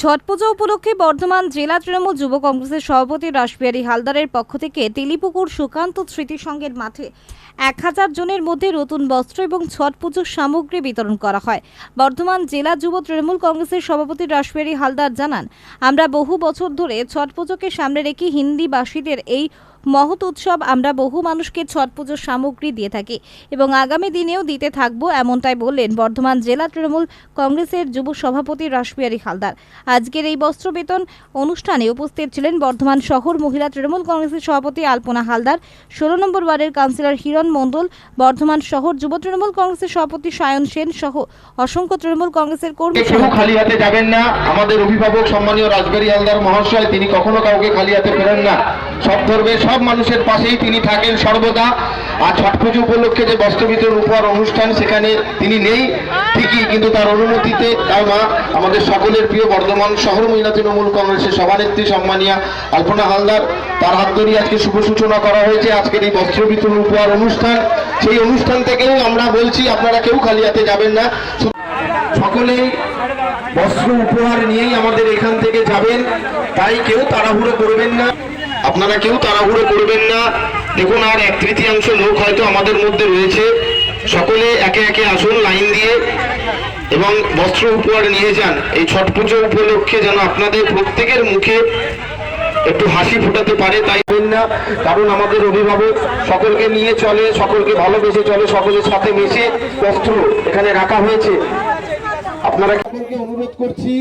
ছট পুজো উপলক্ষে বর্ধমান জেলা তৃণমূল যুব কংগ্রেসের সভাপতি রাসবিহারী হালদারের পক্ষ থেকে তেলিপুকুর সুকান্ত স্মৃতিসংঘের মাঠে এক হাজার জনের মধ্যে নতুন বস্ত্র এবং ছট পুজোর সামগ্রী বিতরণ করা হয়। বর্ধমান জেলা যুব তৃণমূল কংগ্রেসের সভাপতি রাসবিহারী হালদার জানান, আমরা বহু বছর ধরে ছট পুজোকে সামনে রেখে হিন্দিবাসীদের এই মহৎ উৎসব আমরা বহু মানুষকে ছট পুজোর সামগ্রী দিয়ে থাকি এবং আগামী দিনেও দিতে থাকব এমনটাই বললেন বর্ধমান জেলা তৃণমূল কংগ্রেসের যুব সভাপতি রাসবিহারী হালদার। আজকের এই বস্ত্র বেতন অনুষ্ঠানে উপস্থিত ছিলেন বর্ধমান শহর মহিলা তৃণমূল কংগ্রেসের সভাপতি আলপনা হালদার, ষোলো নম্বর ওয়ার্ডের কাউন্সিলর হিরণ মণ্ডল, বর্ধমান শহর যুব তৃণমূল কংগ্রেসের সভাপতি সায়ন সেন সহ অসংখ্য তৃণমূল কংগ্রেসের কর্মী খালি হাতে যাবেন না। আমাদের অভিভাবক সম্মানীয় রাজবাড়ী হালদার মহাশয়, তিনি কখনো কাউকে খালি হাতে ফেরেন না। সব ধর্মের সব মানুষের পাশেই তিনি থাকেন সর্বদা। আর ছট পুজো উপলক্ষে যে বস্ত্র বিতরণ উপহার অনুষ্ঠান, সেখানে তিনি নেই। ঠিকই, কিন্তু তার অনুমতিতে তার মা, আমাদের সকলের প্রিয় বর্ধমান শহর মহিলা তৃণমূল কংগ্রেসের সভানেত্রী সম্মানিয়া আলপনা হালদার, তার হাত ধরেই আজকে শুভ সূচনা করা হয়েছে। আজকের এই বস্ত্র বিতরণ উপহার অনুষ্ঠান, সেই অনুষ্ঠান থেকেও আমরা বলছি, আপনারা কেউ খালি হাতে যাবেন না। সকলেই বস্ত্র উপহার নিয়েই আমাদের এখান থেকে যাবেন, তাই কেউ তাড়াহুড়ো করবেন না। আপনারা কেউ তাড়াহুড়ো করবেন না। দেখুন, আর এক তৃতীয়াংশ লোক হয়তো আমাদের মধ্যে রয়েছে। সকলে একে একে আসুন লাইন দিয়ে এবং বস্ত্র উপহার নিয়ে যান। এই ছট পুজো উপলক্ষে যেন আপনাদের প্রত্যেকের মুখে একটু হাসি ফোটাতে পারে, তাই না। কারণ আমাদের অভিভাবক সকলকে নিয়ে চলে, সকলকে ভালোবেসে চলে, সকলের সাথে মিশে বস্ত্র এখানে রাখা হয়েছে। আপনারা অনুরোধ করছি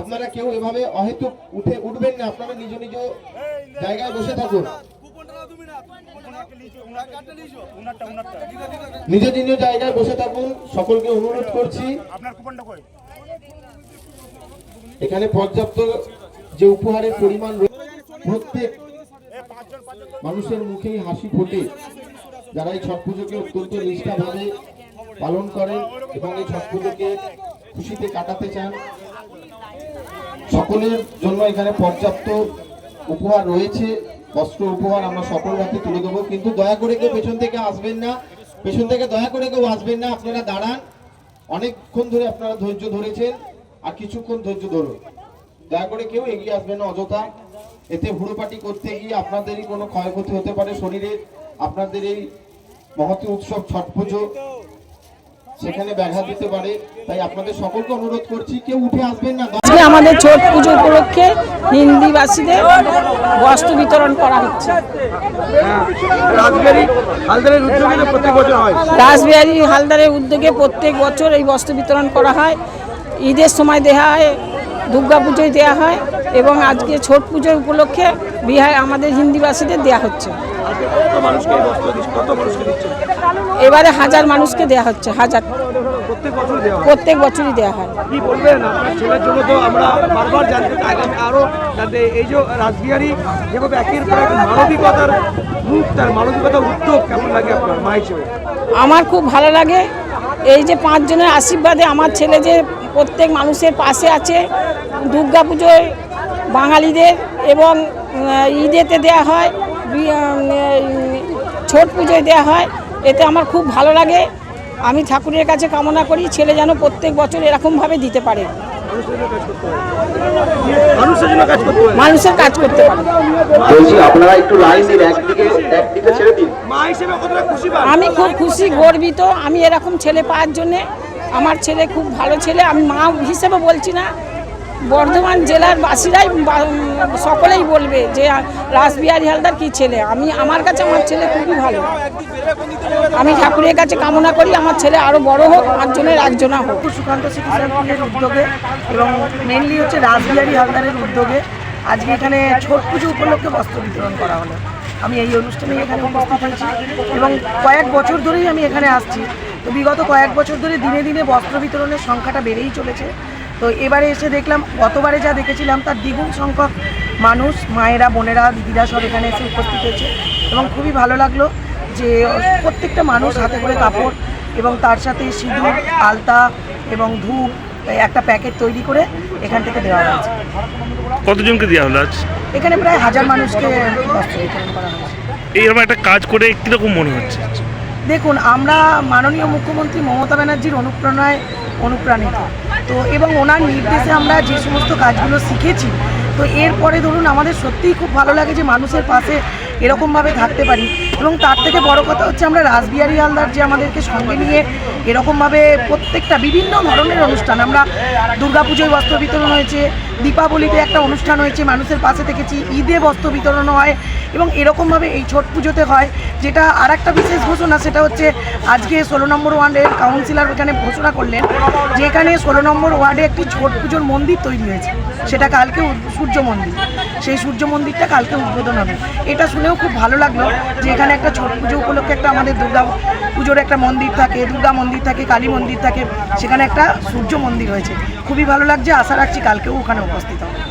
আপনারা কেউ এভাবে অহেতুক উঠে উঠবেন না, আপনারা নিজ নিজ জায়গায় বসে থাকুন। নিজ নিজ জায়গায় বসে থাকুন, সকলকে অনুরোধ করছি। এখানে পর্যাপ্ত যে উপহারের পরিমাণ প্রত্যেক মানুষের মুখেই হাসি ফোটে। যারা এই ছট পুজোকে অত্যন্ত নিষ্ঠাভাবে পালন করেন এবং এই ছট পুজোকে খুশিতে কাটাতে চান সকলের জন্য এখানে পর্যাপ্ত উপহার রয়েছে, বস্ত্র উপহার আমরা সকল রাতে তুলে দেবো। কিন্তু দয়া করে কেউ পেছন থেকে আসবেন না। পেছন থেকে দয়া করে কেউ আসবেন না, আপনারা দাঁড়ান। অনেকক্ষণ ধরে আপনারা ধৈর্য ধরেছেন, আর কিছুক্ষণ ধৈর্য ধরুন। দয়া করে কেউ এগিয়ে আসবেন না অযথা। এতে হুড়োপাটি করতে গিয়ে আপনাদেরই কোনো ক্ষয়ক্ষতি হতে পারে শরীরের আপনাদের এই মহতী উৎসব ছট পুজো সেখানে ব্যাঘাত দিতে পারে তাই আপনাদের সকলকে অনুরোধ করছি কেউ উঠে আসবেন না। আজকে আমাদের ছট পুজো উপলক্ষে হিন্দিভাষীদের বস্ত্র বিতরণ করা হচ্ছে। রাজবেরি হালদারের উদ্যোগে প্রত্যেক বছর রাসবিহারী হালদারের উদ্যোগে প্রত্যেক বছর এই বস্ত্র বিতরণ করা হয়। ঈদের সময় দেওয়া হয় দুর্গা পুজোয় দেওয়া হয়। এবং আজকে ছট পুজো উপলক্ষে বিহার আমাদের হিন্দিভাষীদের দেওয়া হচ্ছে। এবারে হাজার মানুষকে দেওয়া হচ্ছে হাজার। প্রত্যেক বছরই দেওয়া হয়? কি বলবেন? আপনার ছেলের জন্য তো আমরা বারবার জানতে আগামী আরও যাতে এই যে রাজবিহারী যেভাবে একের পর এক মানবিকতার মুখ তার মানবিকতার উদ্যোগ কেমন লাগে আপনার মা হিসেবে? আমার খুব ভালো লাগে। এই যে পাঁচজনের আশীর্বাদে আমার ছেলে যে প্রত্যেক মানুষের পাশে আছে দুর্গা পুজোয় বাঙালিদের এবং ঈদেতে দেয়া হয় ছট পুজোয় দেয়া হয় এতে আমার খুব ভালো লাগে। আমি ঠাকুরের কাছে কামনা করি ছেলে যেন প্রত্যেক বছর এরকমভাবে দিতে পারে। মানুষের কাজ করতে মানুষের কাজ করতে পারে। আপনারা একটু লাইন দিন একদিকে একদিকে ছেড়ে দিন। মা হিসেবে কতটা খুশি আমি খুব খুশি গর্বিত। আমি এরকম ছেলে পাওয়ার জন্যে আমার ছেলে খুব ভালো ছেলে। আমি মা হিসেবে বলছি না বর্ধমান জেলার বাসীরাই সকলেই বলবে যে, রাসবিহারী হালদার কি ছেলে? আমি, আমার কাছে আমার ছেলে খুবই ভালো। আমি ঠাকুরের কাছে কামনা করি, আমার ছেলে আরও বড় হোক পাঁচজনের একজনা হোক। সুকান্ত চিকিৎসালয়ের উদ্যোগে, এবং মেনলি হচ্ছে রাসবিহারী হালদারের উদ্যোগে আজকে এখানে ছট পুজো উপলক্ষে বস্ত্র বিতরণ করা হলো। আমি এই অনুষ্ঠানে এখানে উপস্থিত হয়েছি, এবং কয়েক বছর ধরেই আমি এখানে আসছি। তো বিগত কয়েক বছর ধরে দিনে দিনে বস্ত্র বিতরণের সংখ্যাটা বেড়েই চলেছে। তো এবারে এসে দেখলাম গতবারে যা দেখেছিলাম তার দ্বিগুণ সংখ্যক মানুষ মায়েরা বোনেরা দিদিরা সব এখানে এসে উপস্থিত হয়েছে এবং খুবই ভালো লাগল যে প্রত্যেকটা মানুষ হাতে করে কাপড় এবং তার সাথে সিঁদুর আলতা এবং ধূপ একটা প্যাকেট তৈরি করে এখান থেকে দেওয়া হয়েছে। কতজনকে দেওয়া হলো আজ? এখানে প্রায় হাজার মানুষকে এইরকম একটা কাজ করে কীরকম মনে হচ্ছে? দেখুন, আমরা মাননীয় মুখ্যমন্ত্রী মমতা ব্যানার্জির অনুপ্রেরণায় অনুপ্রাণিত। তো এবং ওনার নির্দেশে আমরা যে সমস্ত কাজগুলো শিখেছি, তো এরপরে ধরুন আমাদের সত্যিই খুব ভালো লাগে যে মানুষের পাশে এরকমভাবে থাকতে পারি। এবং তার থেকে বড় কথা হচ্ছে আমরা রাসবিহারী হালদার যে আমাদেরকে সঙ্গে নিয়ে এরকমভাবে প্রত্যেকটা বিভিন্ন ধরনের অনুষ্ঠান, আমরা দুর্গাপুজোয় বস্ত্র বিতরণ হয়েছে, দীপাবলিতে একটা অনুষ্ঠান হয়েছে, মানুষের পাশে থেকেছি ঈদে বস্ত্র বিতরণ হয় এবং এরকমভাবে এই ছট পুজোতে হয়, যেটা আর একটা বিশেষ ঘোষণা, সেটা হচ্ছে আজকে ষোলো নম্বর ওয়ার্ডের কাউন্সিলর এখানে ঘোষণা করলেন যে এখানে ষোলো নম্বর ওয়ার্ডে একটি ছট পুজোর মন্দির তৈরি হয়েছে, সেটা কালকে সূর্য মন্দির। সেই সূর্য মন্দিরটা কালকে উদ্বোধন হবে। এটা শুনেও খুব ভালো লাগল যে এখানে একটা ছট পুজো উপলক্ষে একটা আমাদের দুর্গা পুজোর একটা মন্দির থাকে, দুর্গা মন্দির থাকে, কালী মন্দির থাকে, সেখানে একটা সূর্য মন্দির হয়েছে। খুবই ভালো লাগছে, আশা রাখছি কালকেও ওখানে উপস্থিত হবে।